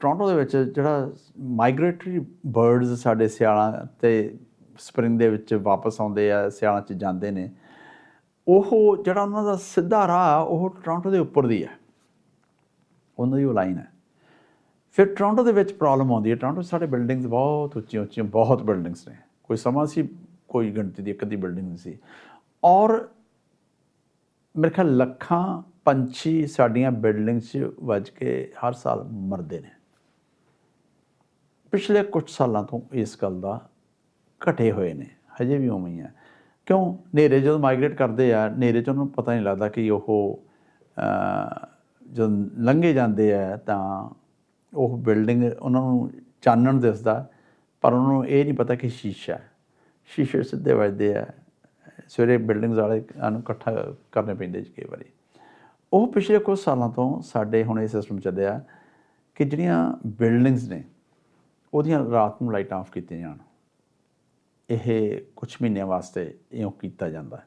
Toronto ਦੇ ਵਿੱਚ ਜਿਹੜਾ ਮਾਈਗ੍ਰੇਟਰੀ ਬਰਡਸ ਸਾਡੇ ਸਿਆਲਾਂ ਤੇ ਸਪਰਿੰਗ ਦੇ ਵਿੱਚ ਵਾਪਸ ਆਉਂਦੇ ਆ, ਸਿਆਲਾਂ 'ਚ ਜਾਂਦੇ ਨੇ, ਉਹ ਜਿਹੜਾ ਉਹਨਾਂ ਦਾ ਸਿੱਧਾ ਰਾਹ ਉਹ ਟੋਰਾਂਟੋ ਦੇ ਉੱਪਰ ਦੀ ਹੈ ਉਹਨਾਂ ਦੀ ਉਹ ਲਾਈਨ ਹੈ ਫਿਰ ਟੋਰਾਂਟੋ ਦੇ ਵਿੱਚ ਪ੍ਰੋਬਲਮ ਆਉਂਦੀ ਹੈ ਟੋਰਾਂਟੋ 'ਚ ਸਾਡੇ ਬਿਲਡਿੰਗਸ ਬਹੁਤ ਉੱਚੀਆਂ ਉੱਚੀਆਂ, ਬਹੁਤ ਬਿਲਡਿੰਗਸ ਨੇ। ਕੋਈ ਸਮਾਂ ਸੀ, ਕੋਈ ਗਿਣਤੀ ਦੀ ਇੱਕ ਅੱਧੀ ਬਿਲਡਿੰਗ ਸੀ। ਔਰ ਮੇਰੇ ਖਿਆਲ ਲੱਖਾਂ ਪੰਛੀ ਸਾਡੀਆਂ ਬਿਲਡਿੰਗਸ 'ਚ ਵੱਜ ਕੇ ਹਰ ਸਾਲ ਮਰਦੇ ਨੇ। ਪਿਛਲੇ ਕੁਝ ਸਾਲਾਂ ਤੋਂ ਇਸ ਗੱਲ ਦਾ ਘਟੇ ਹੋਏ ਨੇ ਹਜੇ ਵੀ ਉਵੇਂ ਹੀ ਆ ਕਿਉਂ? ਹਨੇਰੇ ਜਦੋਂ ਮਾਈਗ੍ਰੇਟ ਕਰਦੇ ਆ ਹਨੇਰੇ 'ਚ ਉਹਨੂੰ ਪਤਾ ਨਹੀਂ ਲੱਗਦਾ ਕਿ ਉਹ ਅਹ, ਜਦੋਂ ਲੰਘੇ ਜਾਂਦੇ ਆ ਤਾਂ ਉਹ ਬਿਲਡਿੰਗ ਉਹਨਾਂ ਨੂੰ ਚਾਨਣ ਦਿਸਦਾ ਪਰ ਉਹਨਾਂ ਨੂੰ ਇਹ ਨਹੀਂ ਪਤਾ ਕਿ ਸ਼ੀਸ਼ਾ ਸ਼ੀਸ਼ੇ ਸਿੱਧੇ ਵੱਜਦੇ ਆ ਸਵੇਰੇ ਬਿਲਡਿੰਗਸ ਵਾਲੇ ਨੂੰ ਇਕੱਠਾ ਕਰਨੇ ਪੈਂਦੇ ਜੀ ਕਈ ਵਾਰੀ। ਉਹ ਪਿਛਲੇ ਕੁਝ ਸਾਲਾਂ ਤੋਂ ਸਾਡੇ ਹੁਣ ਇਹ ਸਿਸਟਮ ਚੱਲਿਆ ਕਿ ਜਿਹੜੀਆਂ ਬਿਲਡਿੰਗਸ ਨੇ ਉਹਦੀਆਂ ਰਾਤ ਨੂੰ ਲਾਈਟਾਂ ਆਫ ਕੀਤੀਆਂ ਜਾਣ। ਇਹ ਕੁਝ ਮਹੀਨਿਆਂ ਵਾਸਤੇ ਇਉਂ ਕੀਤਾ ਜਾਂਦਾ ਹੈ।